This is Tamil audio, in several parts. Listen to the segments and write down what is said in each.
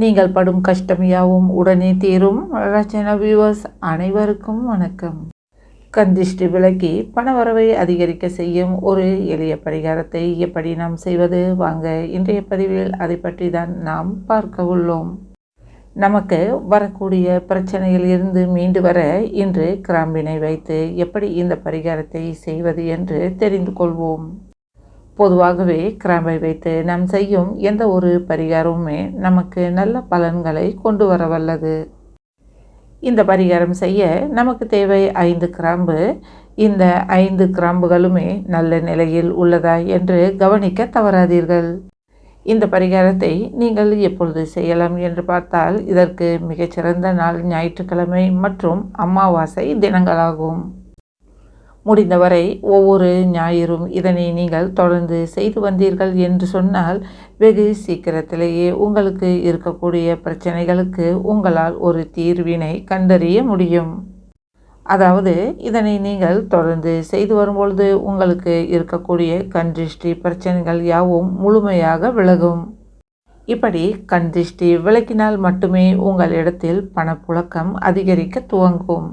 நீங்கள் படும் கஷ்டம் யாவும் உடனே தீரும். ரச்சனா வியூவர்ஸ் அனைவருக்கும் வணக்கம். கந்திஷ்டி விலக்கி பணவரவை அதிகரிக்க செய்யும் ஒரு எளிய பரிகாரத்தை எப்படி நாம் செய்வது? வாங்க இன்றைய பதிவில் அதை பற்றி தான் நாம் பார்க்க உள்ளோம். நமக்கு வரக்கூடிய பிரச்சனையில் இருந்து மீண்டு வர இன்று கிராம்பினை வைத்து எப்படி இந்த பரிகாரத்தை செய்வது என்று தெரிந்து கொள்வோம். பொதுவாகவே கிராம்பை வைத்து நாம் செய்யும் எந்த ஒரு பரிகாரமுமே நமக்கு நல்ல பலன்களை கொண்டு வர வல்லது இந்த பரிகாரம் செய்ய நமக்கு தேவை ஐந்து கிராம்பு. இந்த ஐந்து கிராம்புகளுமே நல்ல நிலையில் உள்ளதா என்று கவனிக்க தவறாதீர்கள். இந்த பரிகாரத்தை நீங்கள் எப்பொழுது செய்யலாம் என்று பார்த்தால் இதற்கு மிகச்சிறந்த நாள் ஞாயிற்றுக்கிழமை மற்றும் அமாவாசை தினங்களாகும். முடிந்தவரை ஒவ்வொரு ஞாயிறும் இதனை நீங்கள் தொடர்ந்து செய்து வந்தீர்கள் என்று சொன்னால் வெகு சீக்கிரத்திலேயே உங்களுக்கு இருக்கக்கூடிய பிரச்சனைகளுக்கு உங்களால் ஒரு தீர்வினை கண்டறிய முடியும். அதாவது இதனை நீங்கள் தொடர்ந்து செய்து வரும்பொழுது உங்களுக்கு இருக்கக்கூடிய கண்திஷ்டி பிரச்சனைகள் யாவும் முழுமையாக விலகும். இப்படி கண்திஷ்டி விளக்கினால் மட்டுமே உங்கள் இடத்தில் பணப்புழக்கம் அதிகரிக்க துவங்கும்.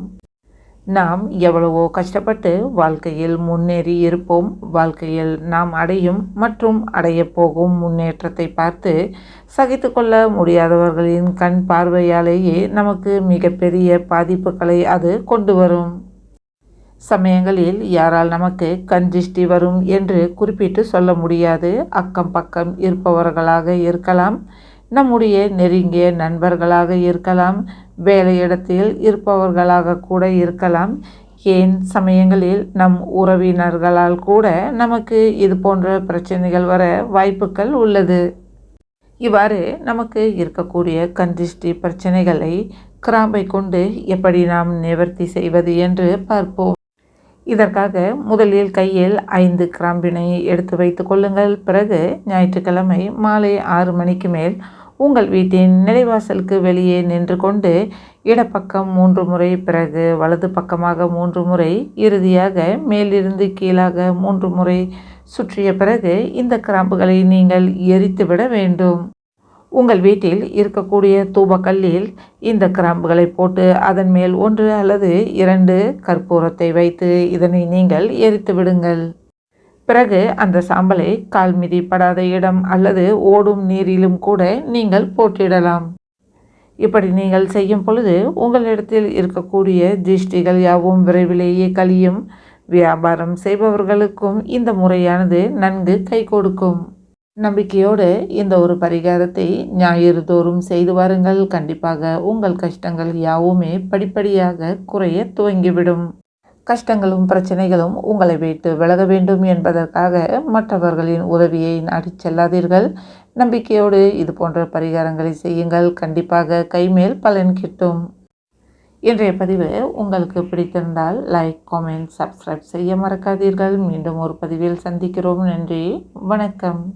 நாம் எவ்வளவோ கஷ்டப்பட்டு வாழ்க்கையில் முன்னேறி இருப்போம். வாழ்க்கையில் நாம் அடையும் மற்றும் அடையப் போகும் முன்னேற்றத்தை பார்த்து சகித்து கொள்ள முடியாதவர்களின் கண் பார்வையாலேயே நமக்கு மிகப்பெரிய பாதிப்புகளை அது கொண்டு வரும். சமயங்களில் யாரால் நமக்கு கண் திருஷ்டி வரும் என்று குறிப்பிட்டு சொல்ல முடியாது. அக்கம் பக்கம் இருப்பவர்களாக இருக்கலாம். நம்முடைய நெருங்கிய நண்பர்களாக இருக்கலாம் வேலையிடத்தில் இருப்பவர்களாக கூட இருக்கலாம். ஏன் சமயங்களில் நம் உறவினர்களால் கூட நமக்கு இது போன்ற பிரச்சனைகள் வர வாய்ப்புகள் உள்ளது? இவ்வாறு நமக்கு இருக்கக்கூடிய கந்திஷ்டி பிரச்சனைகளை கிராம்பை கொண்டு எப்படி நாம் நிவர்த்தி செய்வது என்று பார்ப்போம். இதற்காக முதலில் கையில் ஐந்து கிராம்பினை எடுத்து வைத்து கொள்ளுங்கள். பிறகு ஞாயிற்றுக்கிழமை மாலை ஆறு மணிக்கு மேல் உங்கள் வீட்டின் நிலைவாசலுக்கு வெளியே நின்று கொண்டு இடப்பக்கம் மூன்று முறை பிறகு வலது பக்கமாக மூன்று முறை இறுதியாக மேலிருந்து கீழாக மூன்று முறை சுற்றிய பிறகு இந்த கிராம்புகளை நீங்கள் எரித்துவிட வேண்டும். உங்கள் வீட்டில் இருக்கக்கூடிய தூபக்கல்லில் இந்த கிராம்புகளை போட்டு அதன் மேல் ஒன்று அல்லது இரண்டு கற்பூரத்தை வைத்து இதனை நீங்கள் எரித்து விடுங்கள். பிறகு அந்த சாம்பலை கால் மிதிப்படாத இடம் அல்லது ஓடும் நீரிலும் கூட நீங்கள் போட்டிடலாம் இப்படி நீங்கள் செய்யும் பொழுது உங்களிடத்தில் இருக்கக்கூடிய திருஷ்டிகள் யாவும் விரைவிலேயே கழியும். வியாபாரம் செய்பவர்களுக்கும் இந்த முறையானது நன்கு கை கொடுக்கும். நம்பிக்கையோடு இந்த ஒரு பரிகாரத்தை ஞாயிறு தோறும் செய்து வாருங்கள். கண்டிப்பாக உங்கள் கஷ்டங்கள் யாவுமே படிப்படியாக குறைய துவங்கிவிடும். கஷ்டங்களும் பிரச்சனைகளும் உங்களை விட்டு விலக வேண்டும் என்பதற்காக மற்றவர்களின் உதவியை நாடி செல்லாதீர்கள் நம்பிக்கையோடு இது போன்ற பரிகாரங்களை செய்யுங்கள். கண்டிப்பாக கைமேல் பலன் கிட்டும். இன்றைய பதிவு உங்களுக்கு பிடித்திருந்தால் லைக் காமெண்ட் சப்ஸ்கிரைப் செய்ய மறக்காதீர்கள். மீண்டும் ஒரு பதிவில் சந்திக்கிறோம். நன்றி. வணக்கம்.